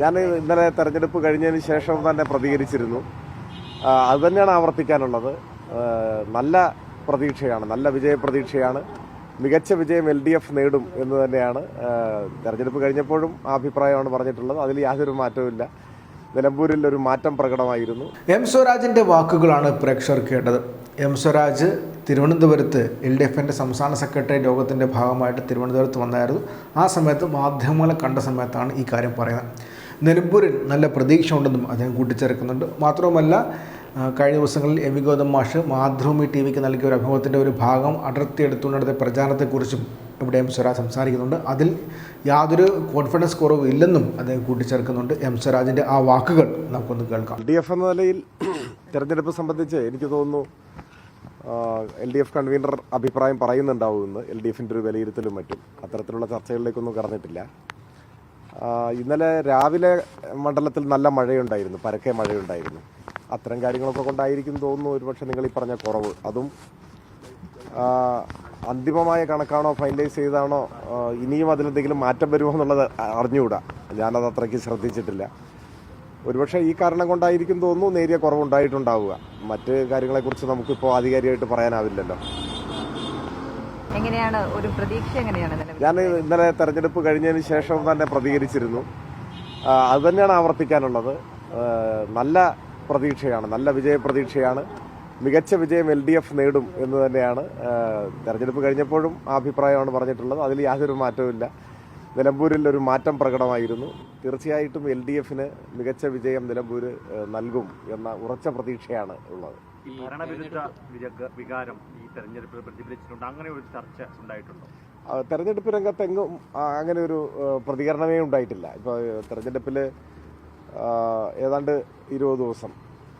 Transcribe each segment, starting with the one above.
ഞാൻ ഇന്നലെ തെരഞ്ഞെടുപ്പ് കഴിഞ്ഞതിന് ശേഷം തന്നെ പ്രതികരിച്ചിരുന്നു. അത് തന്നെയാണ് ആവർത്തിക്കാനുള്ളത്. നല്ല പ്രതീക്ഷയാണ് നല്ല വിജയ പ്രതീക്ഷയാണ്. മികച്ച വിജയം എൽ ഡി എഫ് നേടും എന്ന് തന്നെയാണ് തെരഞ്ഞെടുപ്പ് കഴിഞ്ഞപ്പോഴും ആ അഭിപ്രായമാണ് പറഞ്ഞിട്ടുള്ളത്. അതിൽ യാതൊരു മാറ്റവുമില്ല. നിലമ്പൂരിൽ ഒരു മാറ്റം പ്രകടമായിരുന്നു. എം സ്വരാജിന്റെ വാക്കുകളാണ് പ്രേക്ഷകർ കേട്ടത്. എം സ്വരാജ് തിരുവനന്തപുരത്ത് എൽ ഡി എഫിന്റെ സംസ്ഥാന സെക്രട്ടറി യോഗത്തിന്റെ ഭാഗമായിട്ട് തിരുവനന്തപുരത്ത് വന്നായിരുന്നു. ആ സമയത്ത് മാധ്യമങ്ങളെ കണ്ട സമയത്താണ് ഈ കാര്യം പറയുന്നത്. നിലമ്പൂരിൽ നല്ല പ്രതീക്ഷ ഉണ്ടെന്നും അദ്ദേഹം കൂട്ടിച്ചേർക്കുന്നുണ്ട്. മാത്രവുമല്ല കഴിഞ്ഞ ദിവസങ്ങളിൽ എം വി ഗൗതം മാഷ് മാതൃഭൂമി ടി വിക്ക് നൽകിയ ഒരു അഭിമുഖത്തിന്റെ ഒരു ഭാഗം അടർത്തി നടത്തിയ പ്രചാരണത്തെക്കുറിച്ചും ഇവിടെ എം സ്വരാജ് സംസാരിക്കുന്നുണ്ട്. അതിൽ യാതൊരു കോൺഫിഡൻസ് കുറവും ഇല്ലെന്നും അദ്ദേഹം കൂട്ടിച്ചേർക്കുന്നുണ്ട്. എം സ്വരാജിന്റെ ആ വാക്കുകൾ നമുക്കൊന്ന് കേൾക്കാം. എൽ ഡി എഫ് എന്ന നിലയിൽ തെരഞ്ഞെടുപ്പ് സംബന്ധിച്ച് എനിക്ക് തോന്നുന്നു എൽ ഡി എഫ് കൺവീനർ അഭിപ്രായം പറയുന്നുണ്ടാവുമെന്ന് എൽ ഡി എഫിന്റെ ഒരു വിലയിരുത്തലും മറ്റും. അത്തരത്തിലുള്ള ചർച്ചകളിലേക്കൊന്നും കടന്നിട്ടില്ല. ഇന്നലെ രാവിലെ മണ്ഡലത്തിൽ നല്ല മഴയുണ്ടായിരുന്നു പരക്കെ മഴയുണ്ടായിരുന്നു. അത്തരം കാര്യങ്ങളൊക്കെ കൊണ്ടായിരിക്കും തോന്നുന്നു ഒരുപക്ഷെ നിങ്ങൾ ഈ പറഞ്ഞ കുറവ്. അതും അന്തിമമായ കണക്കാണോ ഫൈനലൈസ് ചെയ്താണോ ഇനിയും അതിലെന്തെങ്കിലും മാറ്റം വരുമോ എന്നുള്ളത് അറിഞ്ഞുകൂടാ. ഞാനത് അത്രയ്ക്ക് ശ്രദ്ധിച്ചിട്ടില്ല. ഒരുപക്ഷെ ഈ കാരണം കൊണ്ടായിരിക്കും തോന്നുന്നു നേരിയ കുറവുണ്ടായിട്ടുണ്ടാവുക. മറ്റ് കാര്യങ്ങളെക്കുറിച്ച് നമുക്കിപ്പോൾ ആധികാരികമായിട്ട് പറയാനാവില്ലല്ലോ. എങ്ങനെയാണ് ഒരു പ്രതീക്ഷ എങ്ങനെയാണ് ഞാൻ ഇന്നലെ തെരഞ്ഞെടുപ്പ് കഴിഞ്ഞതിന് ശേഷം തന്നെ പ്രതികരിച്ചിരുന്നു. അത് തന്നെയാണ് ആവർത്തിക്കാനുള്ളത്. നല്ല പ്രതീക്ഷയാണ് നല്ല വിജയ പ്രതീക്ഷയാണ്. മികച്ച വിജയം എൽ ഡി എഫ് നേടും എന്ന് തന്നെയാണ്. തെരഞ്ഞെടുപ്പ് കഴിഞ്ഞപ്പോഴും ആ അഭിപ്രായമാണ് പറഞ്ഞിട്ടുള്ളത്. അതിൽ യാതൊരു മാറ്റവുമില്ല. നിലമ്പൂരിൽ ഒരു മാറ്റം പ്രകടമായിരുന്നു. തീർച്ചയായിട്ടും എൽ ഡി എഫിന് മികച്ച വിജയം നിലമ്പൂർ നൽകും എന്ന ഉറച്ച പ്രതീക്ഷയാണ് ഉള്ളത്. ഈ ഭരണവിരുദ്ധ വിരക- വികാരം ഈ തെരഞ്ഞെടുപ്പിൽ പ്രതിഫലിച്ചിട്ടുണ്ട്. അങ്ങനെ ഒരു ചർച്ച ഉണ്ടായിട്ടുണ്ടോ? തെരഞ്ഞെടുപ്പ് രംഗത്തെങ്ങും അങ്ങനെ ഒരു പ്രതികരണമേ ഉണ്ടായിട്ടില്ല. ഇപ്പോൾ തെരഞ്ഞെടുപ്പിൽ ഏതാണ്ട് ഇരുപത് ദിവസം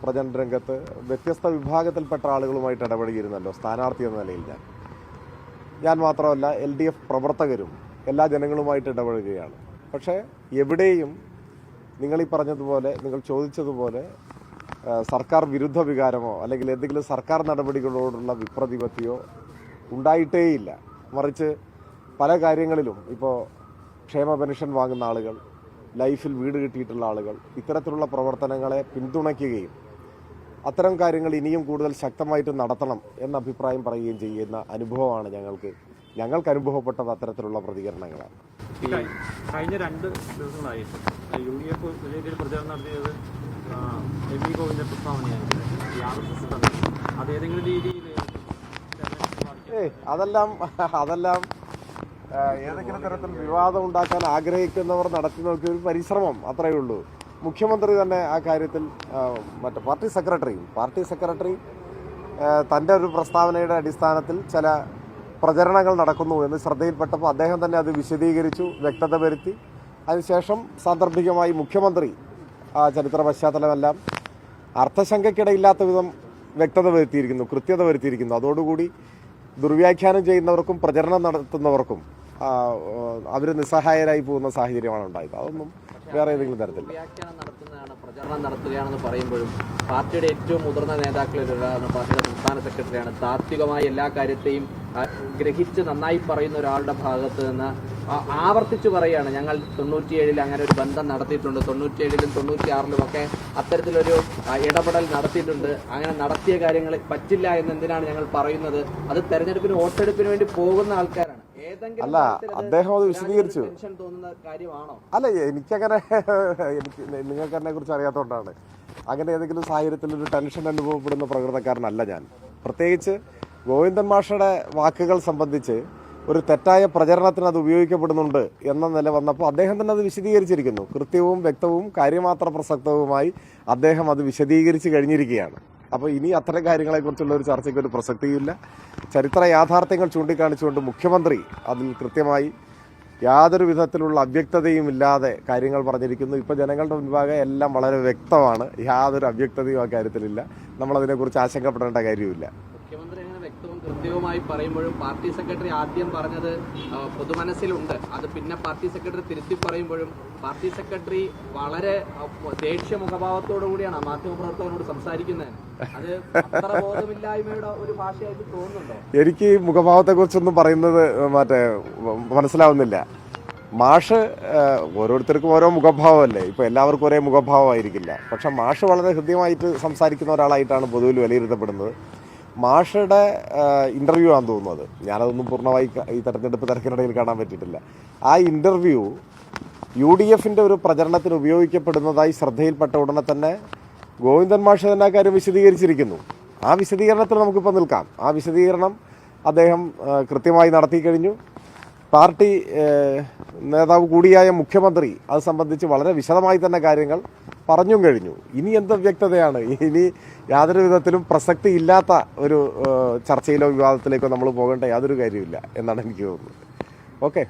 പ്രചരണ രംഗത്ത് വ്യത്യസ്ത വിഭാഗത്തിൽപ്പെട്ട ആളുകളുമായിട്ട് ഇടപഴകിയിരുന്നല്ലോ സ്ഥാനാർത്ഥി എന്ന നിലയിൽ ഞാൻ. ഞാൻ മാത്രമല്ല എൽ ഡി എഫ് പ്രവർത്തകരും എല്ലാ ജനങ്ങളുമായിട്ട് ഇടപഴകുകയാണ്. പക്ഷേ എവിടെയും നിങ്ങൾ ഈ പറഞ്ഞതുപോലെ നിങ്ങൾ ചോദിച്ചതുപോലെ സർക്കാർ വിരുദ്ധ വികാരമോ അല്ലെങ്കിൽ എന്തെങ്കിലും സർക്കാർ നടപടികളോടുള്ള വിപ്രതിപത്തിയോ ഉണ്ടായിട്ടേയില്ല. മറിച്ച് പല കാര്യങ്ങളിലും ഇപ്പോൾ ക്ഷേമ പെൻഷൻ വാങ്ങുന്ന ആളുകൾ ലൈഫിൽ വീട് കിട്ടിയിട്ടുള്ള ആളുകൾ ഇത്തരത്തിലുള്ള പ്രവർത്തനങ്ങളെ പിന്തുണയ്ക്കുകയും അത്തരം കാര്യങ്ങൾ ഇനിയും കൂടുതൽ ശക്തമായിട്ട് നടത്തണം എന്ന അഭിപ്രായം പറയുകയും ചെയ്യുന്ന അനുഭവമാണ് ഞങ്ങൾക്ക്. ഞങ്ങൾക്ക് അനുഭവപ്പെട്ടത് അത്തരത്തിലുള്ള പ്രതികരണങ്ങളാണ്. കഴിഞ്ഞ രണ്ട് ദിവസങ്ങളായിട്ട് യു ഡി എഫ് വലിയ രീതിയിൽ പ്രചാരണം നടത്തിയത് എം വി ഗോവിന്ദ പ്രസ്താവനയായിരുന്നു അതെല്ലാം അതെല്ലാം ഏതെങ്കിലും തരത്തിൽ വിവാദം ഉണ്ടാക്കാൻ ആഗ്രഹിക്കുന്നവർ നടത്തി നോക്കിയ ഒരു പരിശ്രമം അത്രയേ ഉള്ളൂ. മുഖ്യമന്ത്രി തന്നെ ആ കാര്യത്തിൽ മറ്റേ പാർട്ടി സെക്രട്ടറി പാർട്ടി സെക്രട്ടറി തന്റെ ഒരു പ്രസ്താവനയുടെ അടിസ്ഥാനത്തിൽ ചില പ്രചരണങ്ങൾ നടക്കുന്നു എന്ന് ശ്രദ്ധയിൽപ്പെട്ടപ്പോൾ അദ്ദേഹം തന്നെ അത് വിശദീകരിച്ചു വ്യക്തത വരുത്തി. അതിനുശേഷം സാന്ദർഭികമായി മുഖ്യമന്ത്രി ചരിത്ര പശ്ചാത്തലമെല്ലാം അർത്ഥശങ്കയ്ക്കിടയില്ലാത്ത വിധം വ്യക്തത വരുത്തിയിരിക്കുന്നു കൃത്യത വരുത്തിയിരിക്കുന്നു. അതോടുകൂടി ദുർവ്യാഖ്യാനം ചെയ്യുന്നവർക്കും പ്രചരണം നടത്തുന്നവർക്കും അവർ നിസ്സഹായരായി പോകുന്ന സാഹചര്യമാണ് ഉണ്ടായത്. അതൊന്നും വേറെ ഏതെങ്കിലും തരത്തില്ല. പ്രചരണം നടത്തുകയാണെന്ന് പറയുമ്പോഴും പാർട്ടിയുടെ ഏറ്റവും മുതിർന്ന നേതാക്കളിൽ ഒരാളാണ് പാർട്ടിയുടെ സംസ്ഥാന സെക്രട്ടറിയാണ്. താത്വികമായ എല്ലാ കാര്യത്തെയും ആ, ഗ്രഹിച്ച് നന്നായി പറയുന്ന ഒരാളുടെ ഭാഗത്ത് നിന്ന് ആവർത്തിച്ചു പറയുകയാണ്. ഞങ്ങൾ തൊണ്ണൂറ്റിയേഴിൽ അങ്ങനെ ഒരു ബന്ധം നടത്തിയിട്ടുണ്ട്. തൊണ്ണൂറ്റിയേഴിലും തൊണ്ണൂറ്റിയാറിലും ഒക്കെ അത്തരത്തിലൊരു ഇടപെടൽ നടത്തിയിട്ടുണ്ട്. അങ്ങനെ നടത്തിയ കാര്യങ്ങൾ പറ്റില്ല എന്ന് എന്തിനാണ് ഞങ്ങൾ പറയുന്നത്? അത് തെരഞ്ഞെടുപ്പിന് വോട്ടെടുപ്പിന് വേണ്ടി പോകുന്ന ആൾക്കാരാണ്. അല്ല, അദ്ദേഹം അത് വിശദീകരിച്ചു. അല്ല എനിക്കങ്ങനെ എനിക്ക് നിങ്ങൾക്ക് എന്നെ കുറിച്ച് അറിയാത്തതുകൊണ്ടാണ് അങ്ങനെ ഏതെങ്കിലും സാഹചര്യത്തിൽ ഒരു ടെൻഷൻ അനുഭവപ്പെടുന്ന പ്രകൃതക്കാരനല്ല ഞാൻ. പ്രത്യേകിച്ച് ഗോവിന്ദൻ മാഷയുടെ വാക്കുകൾ സംബന്ധിച്ച് ഒരു തെറ്റായ പ്രചരണത്തിന് അത് ഉപയോഗിക്കപ്പെടുന്നുണ്ട് എന്ന നില വന്നപ്പോൾ അദ്ദേഹം തന്നെ അത് വിശദീകരിച്ചിരിക്കുന്നു. കൃത്യവും വ്യക്തവും കാര്യമാത്ര പ്രസക്തവുമായി അദ്ദേഹം അത് വിശദീകരിച്ച് കഴിഞ്ഞിരിക്കുകയാണ്. അപ്പോൾ ഇനി അത്തരം കാര്യങ്ങളെക്കുറിച്ചുള്ള ഒരു ചർച്ചയ്ക്ക് ഒരു പ്രസക്തിയില്ല. ചരിത്ര യാഥാർത്ഥ്യങ്ങൾ ചൂണ്ടിക്കാണിച്ചുകൊണ്ട് മുഖ്യമന്ത്രി അതിൽ കൃത്യമായി യാതൊരു വിധത്തിലുള്ള അവ്യക്തതയും ഇല്ലാതെ കാര്യങ്ങൾ പറഞ്ഞിരിക്കുന്നു. ഇപ്പോൾ ജനങ്ങളുടെ മുൻപാകെ എല്ലാം വളരെ വ്യക്തമാണ്. യാതൊരു അവ്യക്തതയും ആ കാര്യത്തിലില്ല. നമ്മളതിനെക്കുറിച്ച് ആശങ്കപ്പെടേണ്ട കാര്യമില്ല മുഖ്യമന്ത്രി കൃത്യവുമായി പറയുമ്പോഴും പാർട്ടി സെക്രട്ടറി ആദ്യം പറഞ്ഞത് പൊതുമനസ്സിലുണ്ട്. അത് പിന്നെ പാർട്ടി സെക്രട്ടറി തിരുത്തി പറയുമ്പോഴും പാർട്ടി സെക്രട്ടറി വളരെ ദേഷ്യ മുഖഭാവത്തോടു കൂടിയാണ് മാധ്യമപ്രവർത്തകനോട് സംസാരിക്കുന്നത്. അത് അത്ര ബോധമില്ലായ്മയുടെ ഒരു ഭാഷയായിട്ട് തോന്നുന്നുണ്ടോ? എനിക്ക് ഈ മുഖഭാവത്തെക്കുറിച്ചൊന്നും പറയുന്നത് മറ്റേ മനസ്സിലാവുന്നില്ല. മാഷ് ഓരോരുത്തർക്കും ഓരോ മുഖഭാവമല്ലേ? ഇപ്പോൾ എല്ലാവർക്കും ഒരേ മുഖഭാവമായിരിക്കില്ല. പക്ഷെ മാഷ് വളരെ ഹൃദ്യമായിട്ട് സംസാരിക്കുന്ന ഒരാളായിട്ടാണ് പൊതുവിൽ വിലയിരുത്തപ്പെടുന്നത്. മാഷയുടെ ഇന്റർവ്യൂ ആണെന്ന് തോന്നുന്നത് ഞാനതൊന്നും പൂർണമായി ഈ തെരഞ്ഞെടുപ്പ് തിരക്കിനിടയിൽ കാണാൻ പറ്റിയിട്ടില്ല. ആ ഇന്റർവ്യൂ യു ഡി എഫിന്റെ ഒരു പ്രചരണത്തിന് ഉപയോഗിക്കപ്പെടുന്നതായി ശ്രദ്ധയിൽപ്പെട്ട ഉടനെ തന്നെ ഗോവിന്ദൻ മാഷ് തന്നെ കാര്യം വിശദീകരിച്ചിരിക്കുന്നു. ആ വിശദീകരണത്തിൽ നമുക്കിപ്പോൾ നിൽക്കാം. ആ വിശദീകരണം അദ്ദേഹം കൃത്യമായി നടത്തി കഴിഞ്ഞു. പാർട്ടി നേതാവ് കൂടിയായ മുഖ്യമന്ത്രി അത് സംബന്ധിച്ച് വളരെ വിശദമായി തന്നെ കാര്യങ്ങൾ പറഞ്ഞും കഴിഞ്ഞു. ഇനി എന്ത് വ്യക്തതയാണ് ഇനി യാതൊരു വിധത്തിലും പ്രസക്തി ഇല്ലാത്ത ഒരു ചർച്ചയിലോ വിവാദത്തിലേക്കോ നമ്മൾ പോകേണ്ട യാതൊരു കാര്യമില്ല എന്നാണ് എനിക്ക് തോന്നുന്നത്. ഓക്കെ